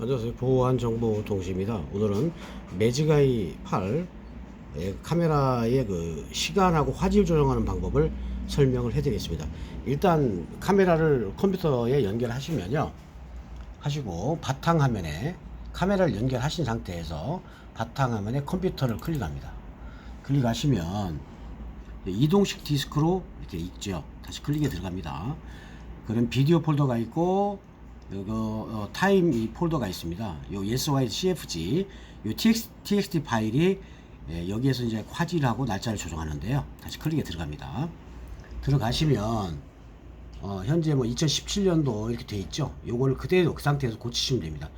안녕하세요. 보안 정보통신입니다. 오늘은 매직아이 8의 카메라의 그 시간하고 화질 조정하는 방법을 설명을 해드리겠습니다. 일단 카메라를 컴퓨터에 연결하시면요. 하시고 바탕 화면에 카메라를 연결하신 상태에서 바탕 화면에 컴퓨터를 클릭합니다. 클릭하시면 이동식 디스크로 이렇게 있죠. 다시 클릭에 들어갑니다. 그럼 비디오 폴더가 있고 이거 어, 타임 이 폴더가 있습니다. 요 SY CFG 요 TX, TXT 파일이 예, 여기에서 이제 화질하고 날짜를 조정하는데요. 다시 클릭에 들어갑니다. 들어가시면 어, 현재 뭐 2017년도 이렇게 돼 있죠. 요걸 그대로 그 상태에서 고치시면 됩니다.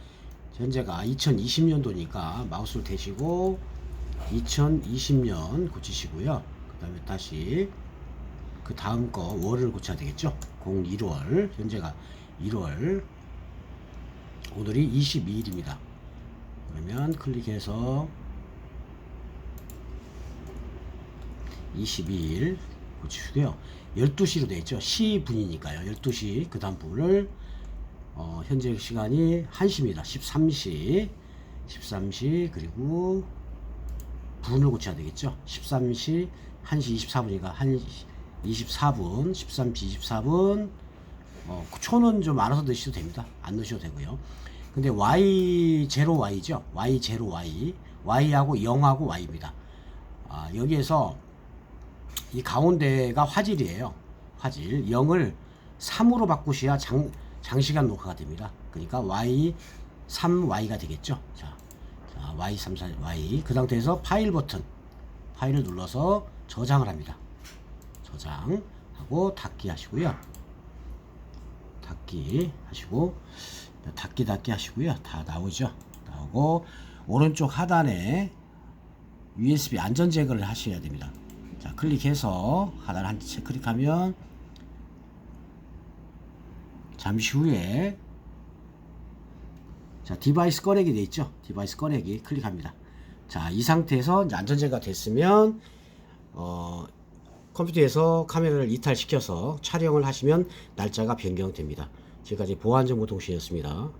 현재가 2020년도니까 마우스를 대시고 2020년 고치시고요. 그 다음에 다시 그 다음 거 월을 고쳐야 되겠죠. 01월 현재가 1월 오늘이 22일입니다. 그러면 클릭해서 22일 고치고요. 12시로 되어 있죠. 시분이니까요. 12시 그 다음 분을 어, 현재 시간이 1시입니다. 13시 13시 그리고 분을 고쳐야 되겠죠. 13시 1시 24분이니까 1시 24분 13시 24분 어, 초는 좀 알아서 넣으셔도 됩니다. 안 넣으셔도 되고요. 근데 y 0 y죠. y 0 y y하고 0하고 y입니다. 아, 여기에서 이 가운데가 화질이에요. 화질 0을 3으로 바꾸셔야 장, 장시간 녹화가 됩니다. 그러니까 y 3y가 되겠죠. 자, 자 y 3 4 y 그 상태에서 파일 버튼 파일을 눌러서 저장을 합니다. 저장하고 닫기 하시고요. 닫기 하시고 닫기 닫기 하시고요. 다 나오죠. 나오고 오른쪽 하단에 USB 안전 제거를 하셔야 됩니다. 자 클릭해서 하단 한 채 클릭하면 잠시 후에 자 디바이스 꺼내기 돼 있죠. 디바이스 꺼내기 클릭합니다. 자 이 상태에서 안전 제거가 됐으면 어 컴퓨터에서 카메라를 이탈시켜서 촬영을 하시면 날짜가 변경됩니다. 지금까지 보안정보통신이었습니다.